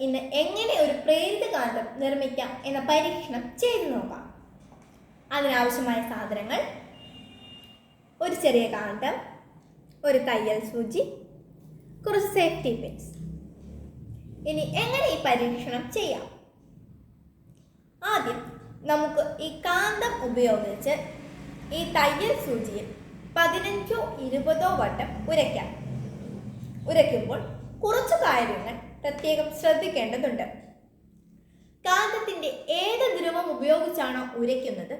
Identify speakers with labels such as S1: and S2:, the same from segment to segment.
S1: ഇന്ന് എങ്ങനെ ഒരു പ്രേരിത കാന്തം നിർമ്മിക്കാം എന്ന പരീക്ഷണം ചെയ്തു നോക്കാം. അതിനാവശ്യമായ സാധനങ്ങൾ ഒരു ചെറിയ കാന്തം ഒരു തയ്യൽ സൂചി കുറച്ച് സേഫ്റ്റി പിൻസ് ഇനി എങ്ങനെ ഈ പരീക്ഷണം ചെയ്യാം? ആദ്യം നമുക്ക് ഈ കാന്തം ഉപയോഗിച്ച് ഈ തയ്യൽ സൂചിയിൽ പതിനഞ്ചോ ഇരുപതോ വട്ടം ഉരയ്ക്കാം. ഉരയ്ക്കുമ്പോൾ കുറച്ച് കാര്യങ്ങൾ പ്രത്യേകം ശ്രദ്ധിക്കേണ്ടതുണ്ട്. കാന്തത്തിന്റെ ഏത് ധ്രുവം ഉപയോഗിച്ചാണോ ഉരയ്ക്കുന്നത്?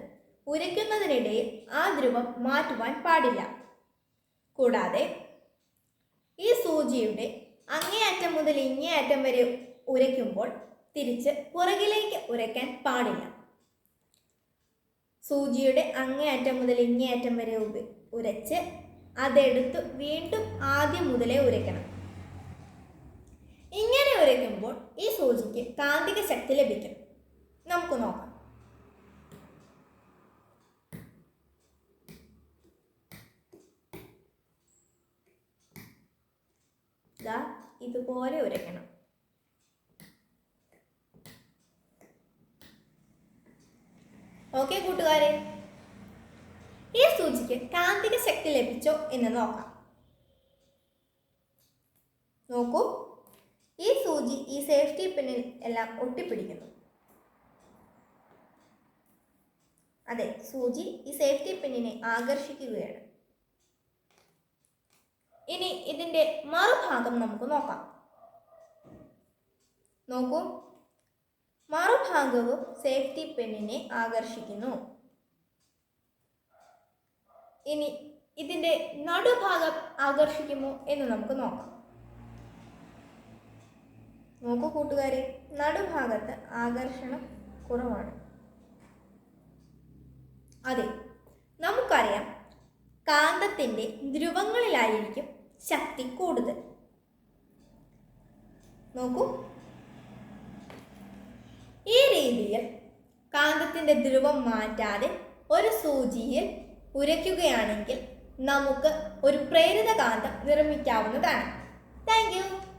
S1: ഉരയ്ക്കുന്നതിനിടയിൽ ആ ധ്രുവം മാറ്റുവാൻ പാടില്ല. കൂടാതെ ഈ സൂചിയുടെ അങ്ങേയറ്റം മുതൽ ഇങ്ങേയറ്റം വരെ ഉരയ്ക്കുമ്പോൾ തിരിച്ച് പുറകിലേക്ക് ഉരയ്ക്കാൻ പാടില്ല. സൂചിയുടെ അങ്ങേയറ്റം മുതൽ ഇങ്ങേയറ്റം വരെ ഉരച്ച് അതെടുത്ത് വീണ്ടും ആദ്യം മുതലേ ഉരയ്ക്കണം. ഉരയ്ക്കുമ്പോൾ ഈ സൂചിക്ക് കാന്തിക ശക്തി ലഭിക്കും. നമുക്ക് നോക്കാം. ദാ ഇതുപോലെ ഉരയ്ക്കണം. ഓക്കെ കൂട്ടുകാരെ. ഈ സൂചിക്ക് കാന്തിക ശക്തി ലഭിച്ചോ എന്ന് നോക്കാം. നോക്കൂ. ഈ സേഫ്റ്റി പിന്നിൽ എല്ലാം ഒട്ടിപ്പിടിക്കുന്നു. അതെ സൂചി ഈ സേഫ്റ്റി പിന്നിനെ ആകർഷിക്കുകയാണ്. ഇനി ഇതിന്റെ മറുഭാഗം നമുക്ക് നോക്കാം. നോക്കൂ. മറുഭാഗവും സേഫ്റ്റി പെണ്ണിനെ ആകർഷിക്കുന്നു. ഇനി ഇതിന്റെ നടുഭാഗം ആകർഷിക്കുമോ എന്ന് നമുക്ക് നോക്കാം. നോക്കൂ കൂട്ടുകാരെ നടുഭാഗത്ത് ആകർഷണം കുറവാണ്. അതെ നമുക്കറിയാം കാന്തത്തിന്റെ ധ്രുവങ്ങളിലായിരിക്കും ശക്തി കൂടുതൽ. നോക്കൂ. ഈ രീതിയിൽ കാന്തത്തിന്റെ ധ്രുവം മാറ്റാതെ ഒരു സൂചിയിൽ ഉരയ്ക്കുകയാണെങ്കിൽ നമുക്ക് ഒരു പ്രേരിത കാന്തം നിർമ്മിക്കാവുന്നതാണ്. താങ്ക്